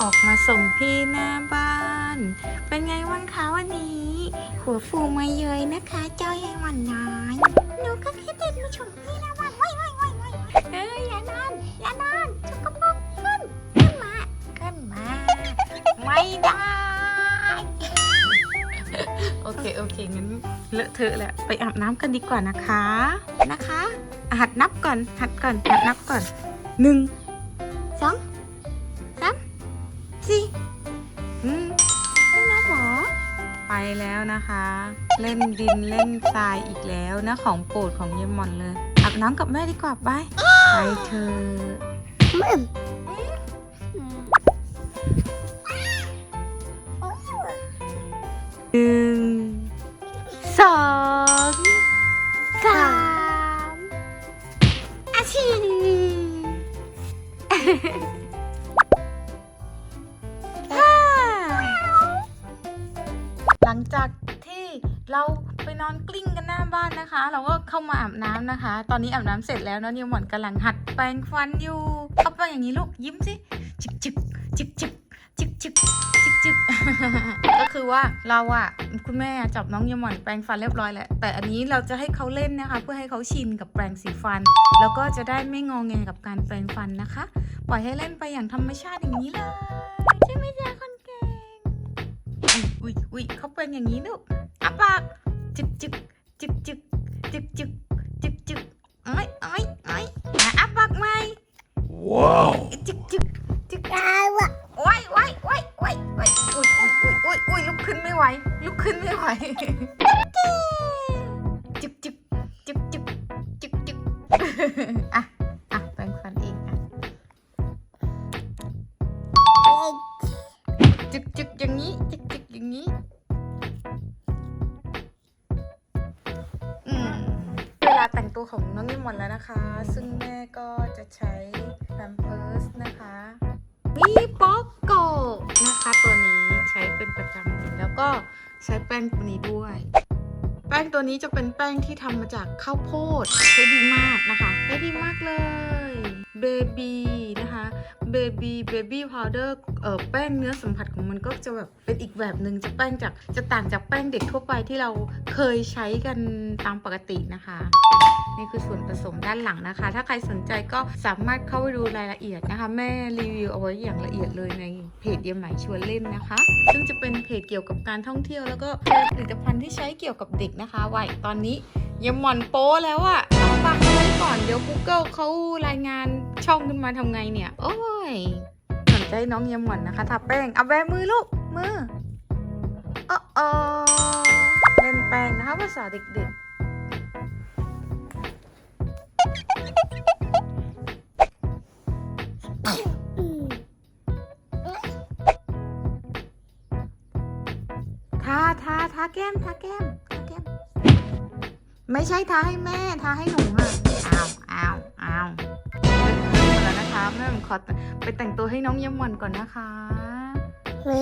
ออกมาส่งพี่หน้าบ้าน เป็นไงวันคะวันนี้ หัวฟูมาเยยนะคะ เจ้าแยงหวันน้อยหนูก็แค่เดินมาชมพี่หน้าบ้านว้ายว้ายว้ายว้ายเอ้ยอย่านอนอย่านอนชุกกระปุกขึ้นขึ้นมาขึ้นมา ไม่ได้ โอเคโอเคงั้นเลอะเทอะแหละไปอาบน้ำกันดีกว่านะคะนะคะหัดนับก่อนหัดก่อนหัดนับก่อนหนึ่งสอง สี่อืมไม่นับหรอ ไปแล้วนะคะ เล่นดินเล่นทรายอีกแล้วนะของโปรดของเยมมอนเลยอาบน้ำกับแม่ดีกว่าไปไปเธอหนึ่งสองสามอาชี ลังจากที่เราไปนอนกลิ้งกันหน้าบ้านนะคะ เราก็เข้ามาอาบน้ำนะคะ ตอนนี้อาบน้ำเสร็จแล้วนอะนิวหมอนกำลังหัดแปรงฟันอยู่เอาไปอย่างนี้ลูกยิ้มสิจิกจิกจิกจิกจิกจิกจิกจิกก็คือว่าเราอะคุณแม่จับน้องยมหมอนแปรงฟันเรียบร้อยแล้วแต่อันนี้เราจะให้เขาเล่นนะคะ เพื่อให้เขาชินกับแปรงสีฟัน แล้วก็จะได้ไม่งองแงกับการแปรงฟันนะคะ ปล่อยให้เล่นไปอย่างธรรมชาติอย่างนี้เลยใช่ไหมจ๊ะคน อุ้ยอุ้ยอุ้ยเขาเป็นอย่างนี้ลูกอาปากจึกจึกจึกจึกจึกจึกจึกจึกเอ้ยเอ้ยเอ้ยอะอาปากไหม Wow. จึกจึกจึกอ้าวะโอ้ยโอ้ยโอ้ยโอ้ยโอ้ยอุ้ยอุ้ยอุ้ยอุ้ยอุ้ยลุกขึ้นไม่ไหวลุกขึ้นไม่ไหวจึกจึกจึกจึกจึกจึกอะอะแปรงฟันเองอะจึกจึกอย่างนี้จึกจึก อย่างนี้อืมเวลาแต่งตัวของน้องนิมนต์แล้วนะคะ ซึ่งแม่ก็จะใช้แพมเพิร์สนะคะมีป๊อกโกนะคะตัวนี้ใช้เป็นประจำแล้วก็ใช้แป้งตัวนี้ด้วย แป้งตัวนี้จะเป็นแป้งที่ทำมาจากข้าวโพดใช้ดีมากนะคะใช้ดีมากเลย เบบีนะคะเบบีเบบี้พาวเดอร์เอ่อแป้งเนื้อสัมผัสของมันก็จะแบบเป็นอีกแบบหนึ่งจะแป้งจากจะต่างจากแป้งเด็กทั่วไปที่เราเคยใช้กันตามปกตินะคะ นี่คือส่วนผสมด้านหลังนะคะ ถ้าใครสนใจก็สามารถเข้าไปดูรายละเอียดนะคะ แม่รีวิวเอาไว้อย่างละเอียดเลยในเพจเยี่ยมไหมชวนเล่นนะคะ ซึ่งจะเป็นเพจเกี่ยวกับการท่องเที่ยว แล้วก็แชร์ผลิตภัณฑ์ที่ใช้เกี่ยวกับเด็กนะคะไว้ตอนนี้ยังหมอนโป้แล้วอะต้ องฟังไว้ก่อนเดี๋ยว Google เขารายงานช่องขึ้นมาทำไงเนี่ย โอ้ยสนใจน้องเยมหมอนนะคะทาแป้งเอาแบมือลูก มืออ๋ออเล่นแป้งนะคะภาษาเด็กๆทาทาทาแก้มทาแก้ม ไม่ใช่ทาให้แม่ทาให้หนูอะอ้าวอ้าวอ้าวเลิกเลิกหมดแล้วนะคะแม่ผมขอไปแต่งตัวให้น้องเยี่ยมวันก่อนนะคะ ไม่